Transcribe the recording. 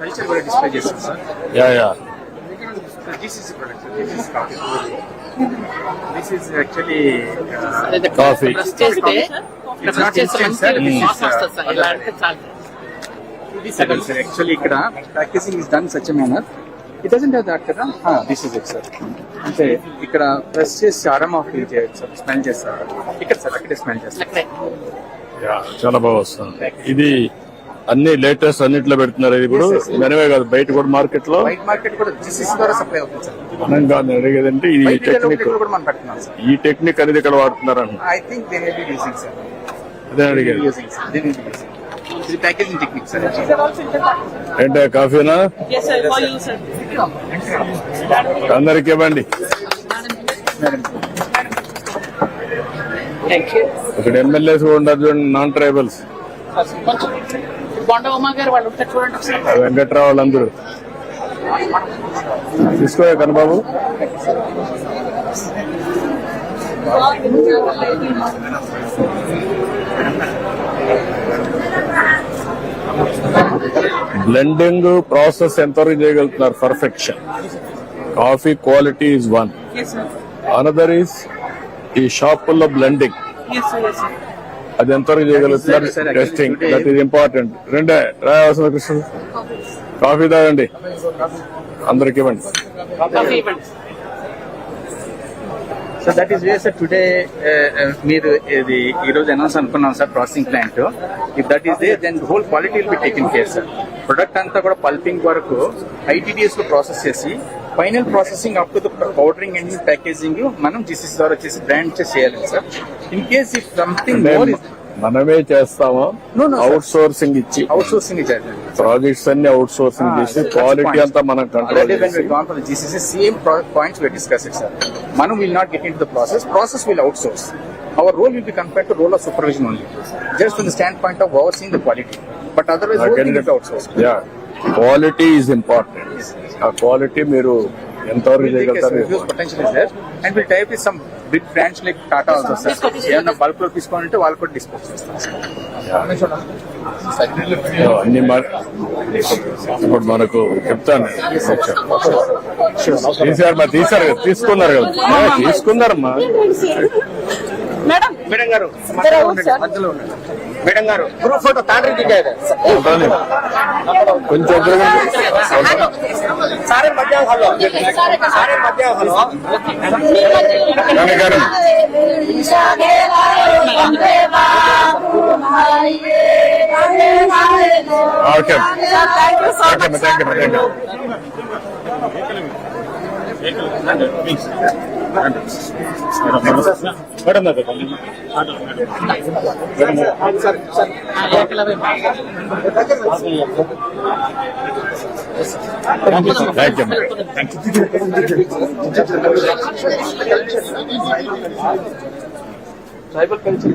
Culture కూడా display చేస్తాం sir yeah yeah. This is product this is coffee this is actually coffee press చేస్తే It's press not చేస్తే instant, sir. మంచి This is, వాసన వస్తుంది sir uh, ఇలా అంటే చాలు. ఇది సగం సార్ యాక్చువల్లీ ఇక్కడ packaging is done such manner it doesn't have that కదా? దిస్ ఇస్ ఇట్ సార్ అంటే ఇక్కడ ప్రెస్ చేసి అరమా ఫీల్ చేయొచ్చు సార్ స్మెల్ చేస్తారు ఇక్కడ సార్ అక్కడే స్మెల్ చేస్తారు చాలా బాగా వస్తుంది. ఇది అన్ని లేటెస్ట్ అన్నిట్లో పెడుతున్నారు ఇది ఇప్పుడు. మనమే కాదు బయట కూడా మార్కెట్లో వైట్ మార్కెట్ కూడా జిసిస్ ద్వారా సప్లై అవుతుంది సార్. మనం కాదు అడిగేదంటే ఈ టెక్నిక్ కూడా మనం పెడుతున్నాం సార్. ఈ టెక్నిక్ అనేది ఇక్కడ సార్ అదే అడిగేది. ఏంటో కాఫీనా. అందరికి ఇవ్వండి. Thank you. ఇక్కడ ఎమ్మెల్యేస్ కూడా చూడండి నాన్ ట్రైబల్స్ గారు వాళ్ళు ఉంటారు చూడండి వెంకట్రావు వాళ్ళందరూ కనబాబు బ్లెండింగ్ ప్రాసెస్ ఎంతవరకు చేయగలుగుతున్నారు? Perfection coffee quality is one. Another is ఈ షాపుల్లో బ్లెండింగ్ అది ఎంతవరకు చేయగలుగుతున్నారు? టెస్టింగ్ దట్ ఈస్ ఇంపార్టెంట్ రెండే. రాయవలసిన కృష్ణ. కాఫీ తాగండి. అందరికి ఇవ్వండి. So that is way sir today మీరు ఇది ఈ రోజు అనౌన్స్ అనుకున్నాం sir processing plant if that is they then whole quality will be taken care sir product అంతా కూడా పల్పింగ్ వరకు ఐటీడీఎస్లో ప్రాసెస్ చేసి final processing up to the powdering and packaging మనం జీసీసీ ద్వారా వచ్చేసి బ్రాండ్ చేయాలి sir in case if something more మనమే చేస్తామా. అవుట్ సోర్సింగ్ ఇచ్చి అవుట్ సోర్సింగ్ ప్రాజెక్ట్స్ అన్ని అవుట్ సోర్సింగ్ చేసి క్వాలిటీ అంతా మనం control it, sir. Manu will not get into the process. Process will outsource. Our role will be compared to role of supervision only. Just from the standpoint of overseeing the quality. But otherwise, whole thing is outsourced. Yeah quality is important ఆ quality మీరు ఎంతవరకు చేయగలుగుతారు huge potential is there. And we'll tie up with some big brands like Tata also, sir. ఏమన్నా బల్క్లో తీసుకోవాలంటే వాళ్ళు కూడా అన్ని ఇప్పుడు మనకు చెప్తాను. తీసారు మరి తీసారు కదా తీసుకున్నారు కదా. తీసుకున్నారమ్మా. మేడం మేడం గారు సార్. మధ్యలో ఉండండి. మేడం గారు గ్రూప్ ఫోటో తాండ్రి దిగారు ఉంటాను. కొంచెం సారే మధ్యాహ్నం హలో. సారే మధ్యాహ్నం hello. Okay. Thank you thank you you thank you tribal culture